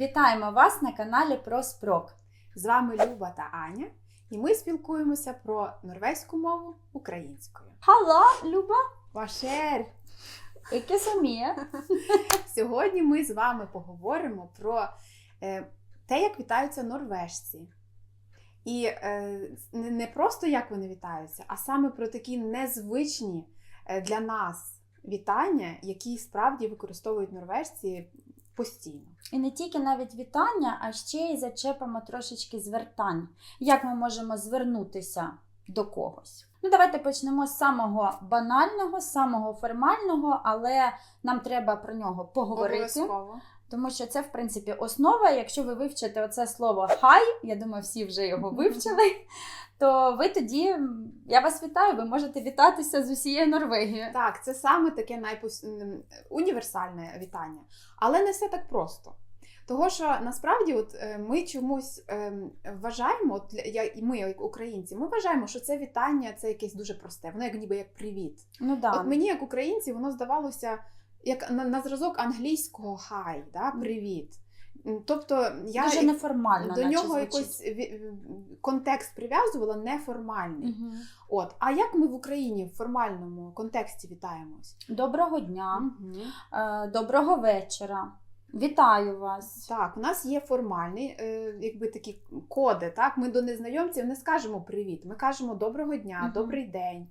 Вітаємо вас на каналі про Спрок. З вами Люба та Аня, і ми спілкуємося про норвезьку мову українською. Хала, Люба, Вашер! яке саміє. Сьогодні ми з вами поговоримо про е, те, як вітаються норвежці. І е, не, просто як вони вітаються, а саме про такі незвичні е, для нас вітання, які справді використовують норвежці постійно. І не тільки навіть вітання, а ще й зачепимо трошечки звертань. Як ми можемо звернутися до когось? Ну, давайте почнемо з самого банального, самого формального, але нам треба про нього поговорити. Обов'язково. Тому що це, в принципі, основа. Якщо ви вивчите оце слово хай, я думаю, всі вже його вивчили, то ви тоді, я вас вітаю, ви можете вітатися з усією Норвегією. Так, це саме таке найпос... універсальне вітання. Але не все так просто. Того, що насправді от, е, ми чомусь ем, вважаємо, от, я, і ми, як українці, ми вважаємо, що це вітання це якесь дуже просте, воно як ніби як привіт. Ну да. От мені, як українці, воно здавалося як на, на зразок англійського хай, да, привіт. Тобто я Дуже неформально. до нього якийсь контекст прив'язувала неформальний. Мгм. От, а як ми в Україні в формальному контексті вітаємось? Доброго дня, е, доброго вечора. Вітаю вас. Так, у нас є формальні, е, якби такі коди. Так, ми до незнайомців не скажемо привіт. Ми кажемо доброго дня, Мгм. добрий день.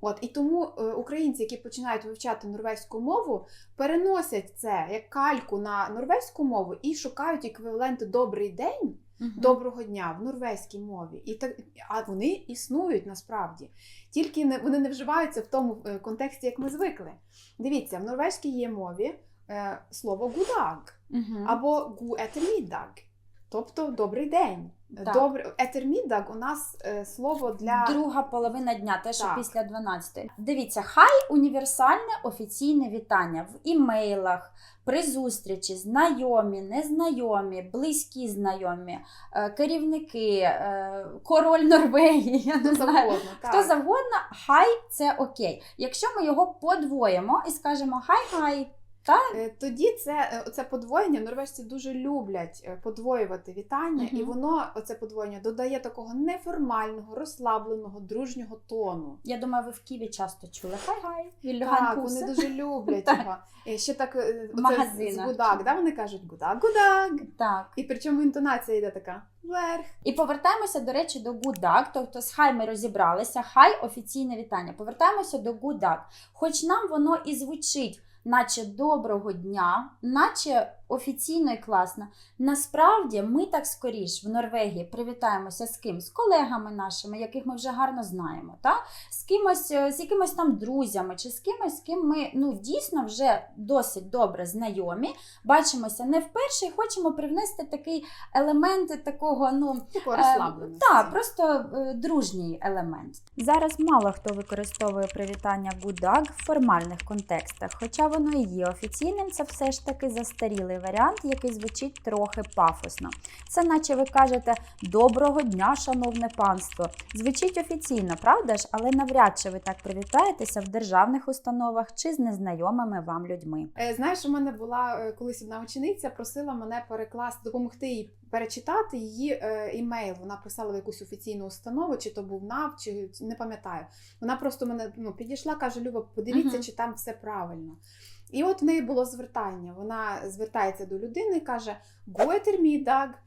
От і тому е, українці, які починають вивчати норвезьку мову, переносять це як кальку на норвезьку мову і шукають еквіваленти добрий день, Мгм. доброго дня в норвезькій мові. І так, а вони існують насправді. Тільки не вони не вживаються в тому е, контексті, як ми звикли. Дивіться, в норвезькій є мові е, слово гудаг Мгм. або гу етерміддаг, тобто добрий день. Так. Добре, етерміддаг у нас е, слово для Друга половина дня, те, що Так. після 12. Дивіться, хай універсальне офіційне вітання в імейлах, при зустрічі, знайомі, незнайомі, близькі знайомі, е, керівники, е, король Норвегії. Я не знаю. завгодно. Хто завгодно, хай це окей. Якщо ми його подвоїмо і скажемо хай-хай, Е, Тоді це е, оце подвоєння норвежці дуже люблять е, подвоювати вітання, Мгм. і воно оце подвоєння додає такого неформального, розслабленого, дружнього тону. я думаю, ви в Києві часто чули хай-хай. Так, вони дуже люблять його. Ще так оце з гудак, да, вони кажуть гудак, гудак. Так. І причому інтонація йде така вверх. І повертаємося, до речі, до гудак. Тобто з хай ми розібралися, хай офіційне вітання. Повертаємося до гудак. Хоч нам воно і звучить, наче доброго дня, наче офіційно і класно. Насправді ми так скоріш в Норвегії привітаємося з ким? З колегами нашими, яких ми вже гарно знаємо. Та? З кимось, е, з якимось там друзями, чи з кимось, з ким ми ну, дійсно вже досить добре знайомі. Бачимося не вперше і хочемо привнести такий елемент такого, ну. Такого Е, розслабленості. Так, просто е, дружній елемент. Зараз мало хто використовує привітання гудаг в формальних контекстах, хоча воно і є офіційним, це все ж таки застарілий варіант, який звучить трохи пафосно. Це наче ви кажете Доброго дня, шановне панство. Звучить офіційно, правда ж, але навряд чи ви так привітаєтеся в державних установах чи з незнайомими вам людьми. Е, Знаєш, у мене була е, колись одна учениця, просила мене перекласти, допомогти їй перечитати її е, імейл. Вона писала в якусь офіційну установу, чи то був НАВ, чи не пам'ятаю. Вона просто мене ну, підійшла, каже: Люба, подивіться, Мгм. чи там все правильно. І от в неї було звертання. Вона звертається до людини і каже: Гоетер мідаг,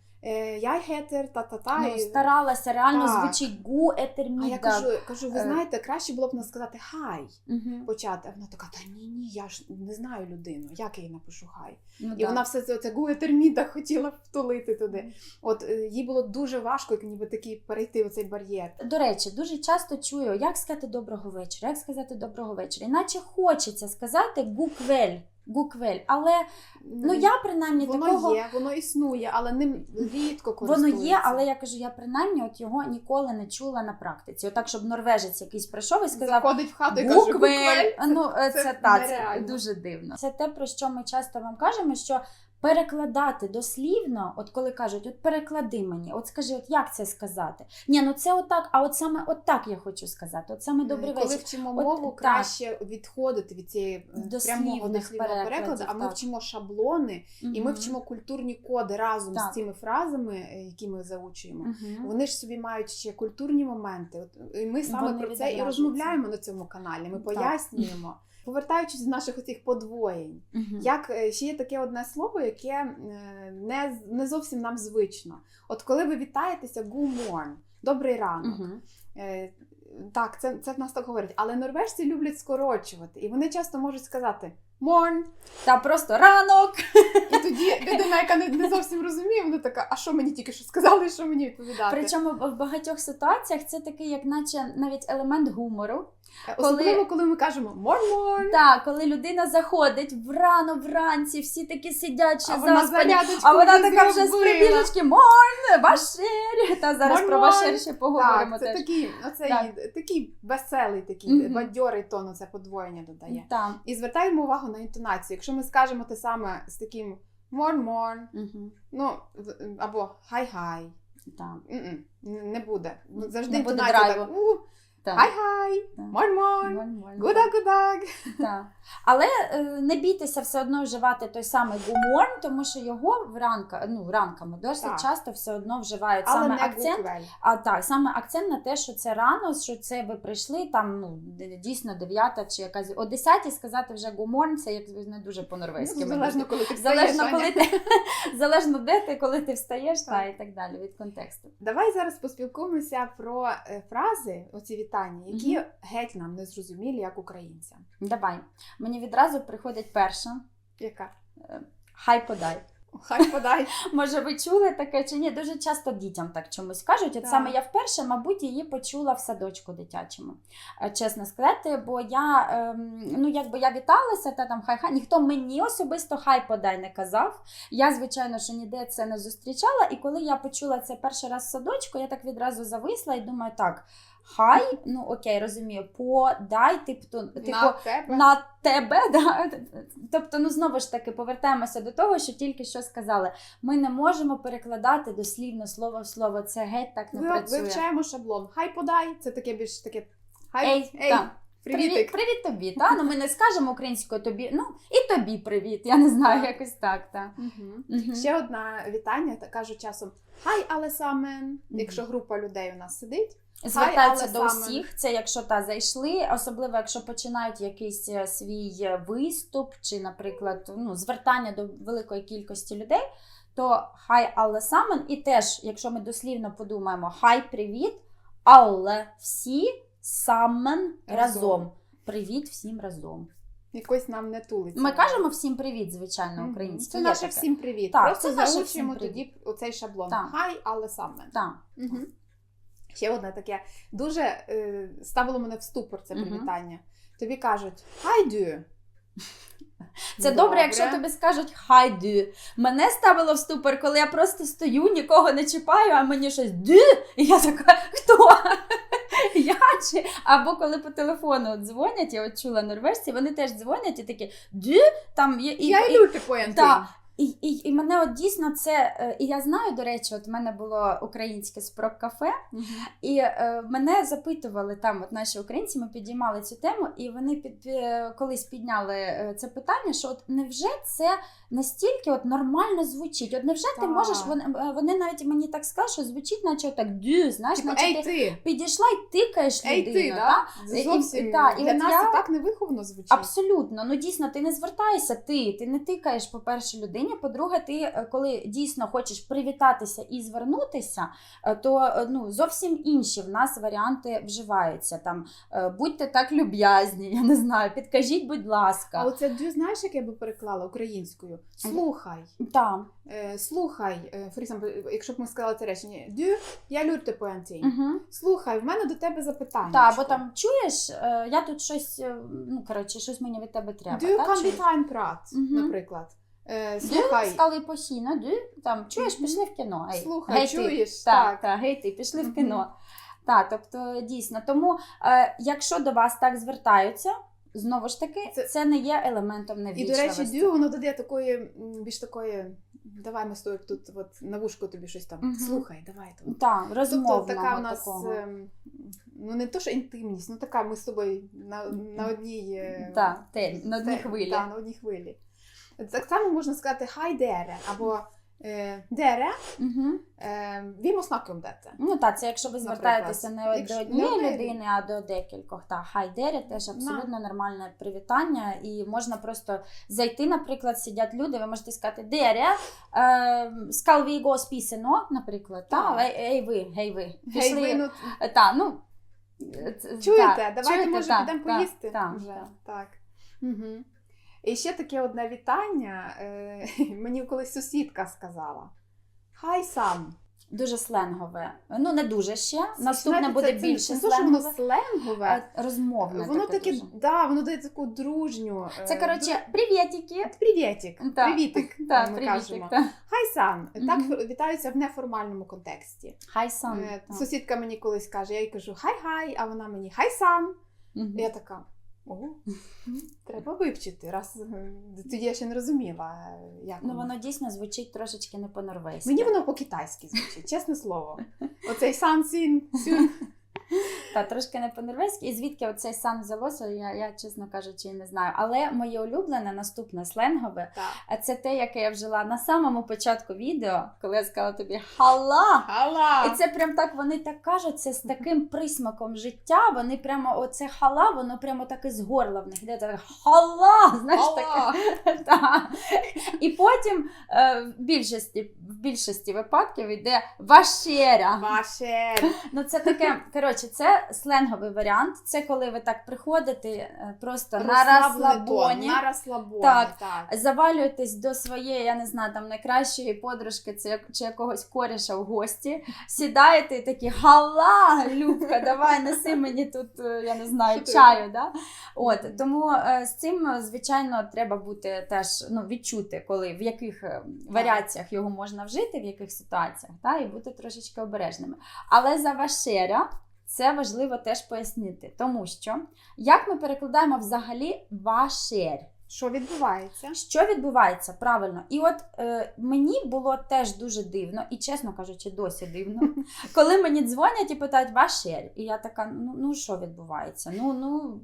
я гетер, та-та-та. Ну, старалася, реально Так. звучить гу А я кажу, кажу, ви Е. знаєте, краще було б нам сказати хай Мгм. почати. А вона така, та ні, ні, я ж не знаю людину, як я їй напишу хай. Ну, І да. вона все це оце гуетерміда хотіла втулити туди. От е, їй було дуже важко, як ніби такий перейти оцей бар'єр. До речі, дуже часто чую, як сказати доброго вечора, як сказати доброго вечора. Іначе хочеться сказати гуквель, гуквель. Але ну я принаймні воно такого є, воно існує, але ним рідко воно є, але я кажу, я принаймні от його ніколи не чула на практиці. Отак, щоб норвежець якийсь прийшов і сказав. заходить в хату і каже. «Гуквель». Ну, це, це це, та, це дуже дивно. Це те, про що ми часто вам кажемо, що перекладати дослівно, от коли кажуть, от переклади мені, от скажи, от як це сказати? Ні, ну це отак, а от саме отак я хочу сказати. От саме добрий Е, Коли вечір. вчимо От, мову, так. краще відходити від цієї Дослівних прямого дослівного перекладу, а ми так. вчимо шаблони, і ми вчимо культурні коди разом Так. з цими фразами, е, які ми заучуємо. Мгм. Вони ж собі мають ще культурні моменти. От, і ми саме Вони про це і розмовляємо на цьому каналі. Ми Так. пояснюємо. Повертаючись до наших оцих подвоєнь, Мгм. як е, ще є таке одне слово, яке е, не, не зовсім нам звично. От коли ви вітаєтеся гуморн, добрий ранок. Е, Так, це, це в нас так говорять, але норвежці люблять скорочувати, і вони часто можуть сказати морн. Та просто ранок. І тоді людина, яка не, не зовсім розуміє, вона така, а що мені тільки що сказали, що мені відповідати? Причому в багатьох ситуаціях це такий, як наче навіть елемент гумору. Е, коли- Особливо, коли ми кажемо морн, Так, коли людина заходить врано вранці, всі такі сидять ще а заспані, а вона така вже з прибіжечки Морн, Башир. Та зараз про Морн-морн. Башир ще поговоримо Так, це теж. такий, оцей, Так. такий веселий, такий Мгм. бадьорий тон, це подвоєння додає. Так. І звертаємо увагу на інтонацію. Якщо ми скажемо те саме з таким морн морн, Мгм. ну або хай-хай. Так. Не буде. Завжди Не буде драйву. так. «У. Хай-хай! Так. Гуда-гудаг! Так. Але е, не бійтеся все одно вживати той самий гуморн, тому що його вранка, ну, ранками досить Так. часто все одно вживають Але саме не акцент. А так, саме акцент на те, що це рано, що це ви прийшли там, ну дійсно дев'ята чи якась о 10 сказати вже гуморн, це як не дуже по-норвезьки. Ну, Залежно, коли ти встаєш, Залежно, коли ти залежно де ти, коли ти встаєш, та і так далі від контексту. Давай зараз поспілкуємося про е, фрази, оці вітання, які Мгм. геть нам не зрозумілі, як українцям. Давай. Мені відразу приходить перша. Яка? Хай подай. Хай подай. Може, ви чули таке чи ні? Дуже часто дітям так чомусь кажуть. От Так. саме я вперше, мабуть, її почула в садочку дитячому, е, чесно сказати. Бо я, ем, ну якби я віталася, та там хай хай ніхто мені особисто хай подай не казав. Я, звичайно, що ніде це не зустрічала. І коли я почула це перший раз в садочку, я так відразу зависла і думаю, так. Хай, ну окей, розумію, подай, типу, типу На тебе. на тебе. Да? Тобто, ну знову ж таки, повертаємося до того, що тільки що сказали. Ми не можемо перекладати дослівно слово в слово. Це геть так не Ви- працює. Вивчаємо шаблон. Хай подай. Це таке більш таке. Хай, Ей, ей, та. Привітик. Привіт, привіт тобі. Та? Ну, ми не скажемо українською тобі. Ну і тобі привіт. Я не знаю, Так. якось так. Та. Мгм. Ще одне вітання, та кажуть часом хай але самен, Мгм. якщо група людей у нас сидить. Звертаються до саме- усіх, це якщо та зайшли, особливо якщо починають якийсь е, свій е, виступ, чи, наприклад, ну, звертання до великої кількості людей, то хай але самен, і теж, якщо ми дослівно подумаємо, хай привіт, але всі самен Разом. разом. Привіт всім разом. Якось нам не тулиться. Ми кажемо всім привіт, звичайно, українською. Це Є наше таке. всім привіт. Так, Просто це наше заучуємо всім тоді оцей шаблон. Так. Хай, але саме. Так. Угу. Ще одне таке дуже е, ставило мене в ступор це Мгм. привітання. Тобі кажуть хай дю. Це добре, якщо тобі скажуть хай дю. Мене ставило в ступор, коли я просто стою, нікого не чіпаю, а мені щось ди, і я така, хто? Я чи або коли по телефону дзвонять, я от чула норвежці, вони теж дзвонять і такі ди, там є і, Я і, йду типу ентин. та, і, і, і мене от дійсно це. е, І я знаю, до речі, от в мене було українське спрок кафе, і е, мене запитували там, от наші українці, ми підіймали цю тему, і вони під, е, колись підняли е, це питання, що от невже це настільки от нормально звучить? От невже ти можеш, вони, е, вони навіть мені так сказали, що звучить, наче так дю, знаєш, Типу, наче ей ти ти! підійшла і тикаєш Ей людину. ти, та? І- Зовсім і- та, і для от нас я- це так невиховано звучить. Абсолютно, ну дійсно, ти не звертаєшся, ти, ти не тикаєш, по-перше, людині. По-друге, ти, е, коли дійсно хочеш привітатися і звернутися, е, то е, ну, зовсім інші в нас варіанти вживаються. Там е, будьте так люб'язні, я не знаю, підкажіть, будь ласка. А оце дю, знаєш, як я би переклала українською? Слухай. Та, Е, слухай, е, for example, якщо б ми сказали це речення, дю, я люрте по угу. Слухай, в мене до тебе запитання. та, або там чуєш, е, я тут щось, ну коротше, щось мені від тебе треба. Дю prat, Мгм. наприклад. Дю, Слухай, стали постійно, дю, там, чуєш, пішли в кіно. Слухай, чуєш? Так, так, гей, ти пішли в кіно. Так, тобто дійсно. Тому, е, якщо до вас так звертаються, знову ж таки, Це- це, не є елементом І, до речі, дю, воно додає такої, більш такої. Давай ми з тут от, на вушко тобі щось там. Мгм. Слухай, давай там. Так, розмовного Тобто така в нас такого. ем, ну не то, що інтимність, ну така ми з тобою на, на одній е, Так, те, на одній хвилі. та, на одній хвилі. Так само можна сказати хай дере або е, дере, Угу. е, vi må snakke om dette. Ну так, це якщо ви звертаєтеся не якщо- до однієї людини, а до декількох. Так, хайдері теж абсолютно нормальне привітання. І можна просто зайти, наприклад, сидять люди, ви можете сказати Дере, е, skal vi gå наприклад. Та, Так. ей, ей ви, гей ви. Гей, ви, ну, Та, ну, чуєте? та, Давайте, чуєте? може, Та, підемо та, поїсти та, вже. та. Так. Угу. І ще таке одне вітання. Е, мені колись сусідка сказала. Хай сам. Дуже сленгове. Ну, не дуже ще. Наступне Знаєте, буде це- це більше то, що воно сленгове. сленгове. Розмовне. Воно таке таке, дуже. да, воно дає таку дружню. е, Це, коротше, привітики. дру- Привітик. Так, Привітик. Так, ми привітик, кажемо. Хай сан. Так Мгм. вітаються в неформальному контексті. Хай сам. Е. Сусідка мені колись каже, я їй кажу хай-хай, а вона мені хай. Мгм. І я така. О, треба вивчити. Раз е, тоді я ще не розуміла, е, як Ну, воно. воно дійсно звучить трошечки не по-норвезьки. Мені воно по-китайськи звучить, чесне слово. Оцей сан сін сюн. Та, трошки не по-норвезьки. І звідки оцей сан взялося, я, я, чесно кажучи, не знаю. Але моє улюблене наступне сленгове Так. це те, яке я вжила на самому початку відео, коли я сказала тобі хала. Хала! І це прям так вони так кажуть, це з таким присмаком життя. Вони прямо оце хала, воно прямо так із горла в них йде так хала. Знаєш, таке. Та. І потім е, в більшості, в більшості випадків йде вашеря. Ваше. Ну, це таке, коротше, це сленговий варіант. Це коли ви так приходите е, просто на розслабоні. На розслабоні. Так. так. Завалюєтесь до своєї, я не знаю, там найкращої подружки чи якогось коріша в гості. Сідаєте і такі гала, Любка, давай неси мені тут, е, я не знаю, чаю. Да? От тому е, з цим, звичайно, треба бути теж ну, відчути, коли в яких варіаціях його можна вжити, в яких ситуаціях, та, і бути трошечки обережними. Але за вашеря. Це важливо теж пояснити, тому що як ми перекладаємо взагалі вашер? Що відбувається? Що відбувається правильно? І от е, мені було теж дуже дивно, і чесно кажучи, досі дивно, коли мені дзвонять і питають вашер. І я така: ну, ну що відбувається? Ну, ну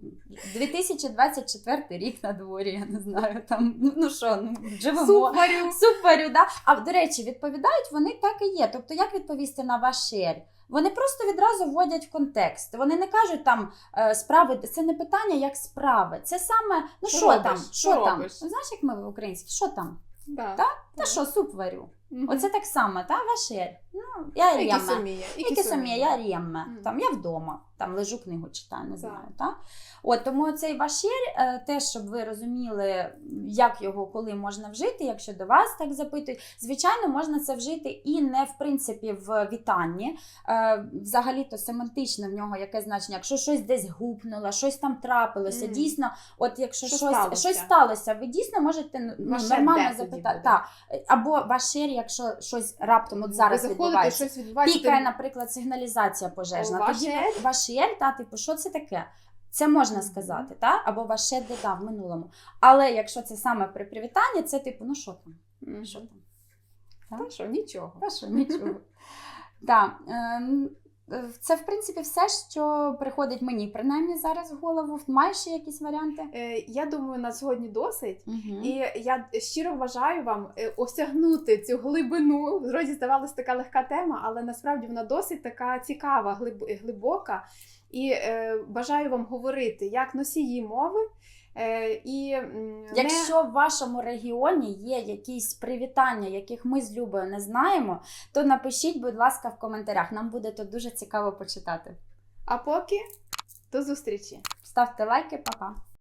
2024 рік на дворі, я не знаю. Там ну, ну що, ну живемо. Супер! Супер, да? А до речі, відповідають вони так і є. Тобто, як відповісти на вашер? Вони просто відразу вводять в контекст. Вони не кажуть там е, справи. Це не питання, як справи. Це саме ну Що там? Що там? Знаєш, як ми в українській? Що там? Да. Та? Та що, суп варю? Мгм. Оце так само, та вашер. Ну, я Які суміє? Які самі, я рємме. Мгм. Там я вдома, там лежу книгу читаю, не знаю. Та? От тому цей вашір, е, теж щоб ви розуміли, як його коли можна вжити, якщо до вас так запитують. Звичайно, можна це вжити і не в принципі в вітанні. Е, Взагалі-то семантичне в нього яке значення. Якщо щось десь гупнуло, щось там трапилося, Мгм. дійсно, от якщо Що щось сталося? щось сталося, ви дійсно можете ну, нормально запитати. Так. Або вашир, якщо щось раптом от зараз Ви заходите, відбувається. щось відбувається. Пікає, наприклад, сигналізація пожежна. О, Тоді вашер, та, типу, що це таке? Це можна сказати, та? або ваше да, в минулому. Але якщо це саме при привітанні, це типу, ну що там? Що там? Та що, нічого. Та що, нічого. Так, ем, це в принципі все, що приходить мені принаймні зараз в голову. Маєш ще якісь варіанти? Е, Я думаю, на сьогодні досить. Угу. І я щиро бажаю вам е, осягнути цю глибину. Вроді здавалась така легка тема, але насправді вона досить така цікава, глиб- глибока. І е, бажаю вам говорити як носії мови. Е, і. Якщо в вашому регіоні є якісь привітання, яких ми з Любою не знаємо, то напишіть, будь ласка, в коментарях. Нам буде то дуже цікаво почитати. А поки до зустрічі! Ставте лайки, па-па!